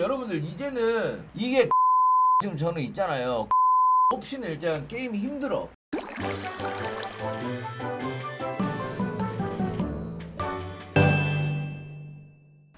여러분들 이제는 이게 지금 저는 있잖아요. 없이는 일단 게임이 힘들어.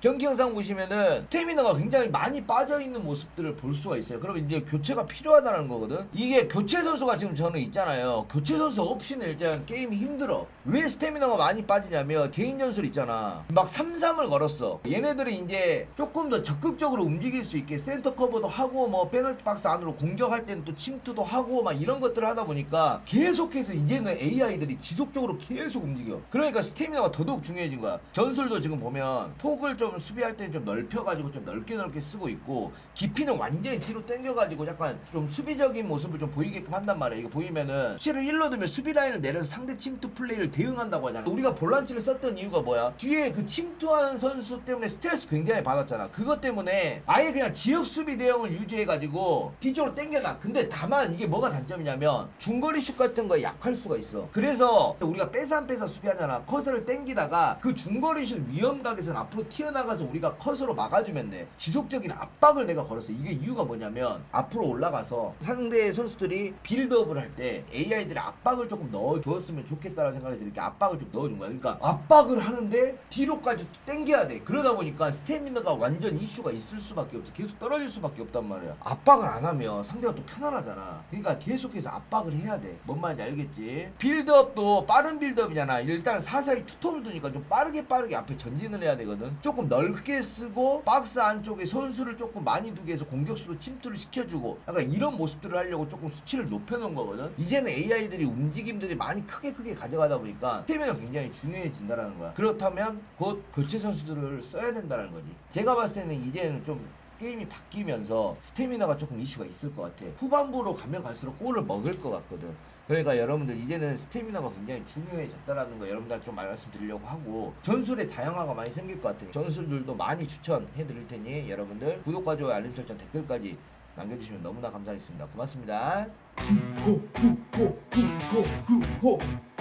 경기 영상 보시면은 스태미너가 굉장히 많이 빠져있는 모습들을 볼 수가 있어요. 그러면 이제 교체가 필요하다는 거거든. 이게 교체 선수가 지금 저는 있잖아요. 교체 선수 없이는 일단 게임이 힘들어. 왜 스태미너가 많이 빠지냐면 개인 전술 있잖아. 막 3-3을 걸었어. 얘네들이 이제 조금 더 적극적으로 움직일 수 있게 센터 커버도 하고 뭐 페널티 박스 안으로 공격할 때는 또 침투도 하고 막 이런 것들을 하다 보니까 계속해서 이제는 AI들이 지속적으로 계속 움직여. 그러니까 스태미너가 더더욱 중요해진 거야. 전술도 지금 보면 폭을 좀 수비할 때는 좀 넓혀가지고 좀 넓게 넓게 쓰고 있고 깊이는 완전히 뒤로 당겨가지고 약간 좀 수비적인 모습을 좀 보이게끔 한단 말이야. 이거 보이면은 수치를 1로 두면 수비 라인을 내려서 상대 침투 플레이를 대응한다고 하잖아. 우리가 볼란치를 썼던 이유가 뭐야? 뒤에 그 침투하는 선수 때문에 스트레스 굉장히 받았잖아. 그것 때문에 아예 그냥 지역 수비 대응을 유지해가지고 뒤쪽으로 당겨놔. 근데 다만 이게 뭐가 단점이냐면 중거리 슛 같은 거에 약할 수가 있어. 그래서 우리가 빼서 안 빼서 수비하잖아. 커서를 당기다가 그 중거리 슛 위험각에서 앞으로 튀어나 가서 우리가 컷으로 막아주면 돼. 지속적인 압박을 내가 걸었어. 이게 이유가 뭐냐면 앞으로 올라가서 상대 선수들이 빌드업을 할 때 AI들이 압박을 조금 넣어주었으면 좋겠다라는 생각에서 이렇게 압박을 좀 넣어준 거야. 그러니까 압박을 하는데 뒤로까지 또 당겨야 돼. 그러다 보니까 스태미너가 완전 이슈가 있을 수밖에 없어. 계속 떨어질 수밖에 없단 말이야. 압박을 안 하면 상대가 또 편안하잖아. 그러니까 계속해서 압박을 해야 돼. 뭔 말인지 알겠지? 빌드업도 빠른 빌드업이잖아. 일단 사사히 투톱을 두니까 좀 빠르게 빠르게 앞에 전진을 해야 되거든. 조금 넓게 쓰고 박스 안쪽에 선수를 조금 많이 두게 해서 공격수로 침투를 시켜주고 약간 이런 모습들을 하려고 조금 수치를 높여놓은 거거든. 이제는 AI들이 움직임들이 많이 크게 크게 가져가다 보니까 스태미가 굉장히 중요해진다라는 거야. 그렇다면 곧 교체 선수들을 써야 된다는 거지. 제가 봤을 때는 이제는 좀 게임이 바뀌면서 스태미나가 조금 이슈가 있을 것 같아. 후반부로 가면 갈수록 골을 먹을 것 같거든. 그러니까 여러분들 이제는 스태미나가 굉장히 중요해졌다라는 거 여러분들 좀 말씀드리려고 하고 전술의 다양화가 많이 생길 것 같아요. 전술들도 많이 추천해 드릴 테니 여러분들 구독과 좋아요 알림 설정 댓글까지 남겨주시면 너무나 감사하겠습니다. 고맙습니다. 구호 구호 구호 구호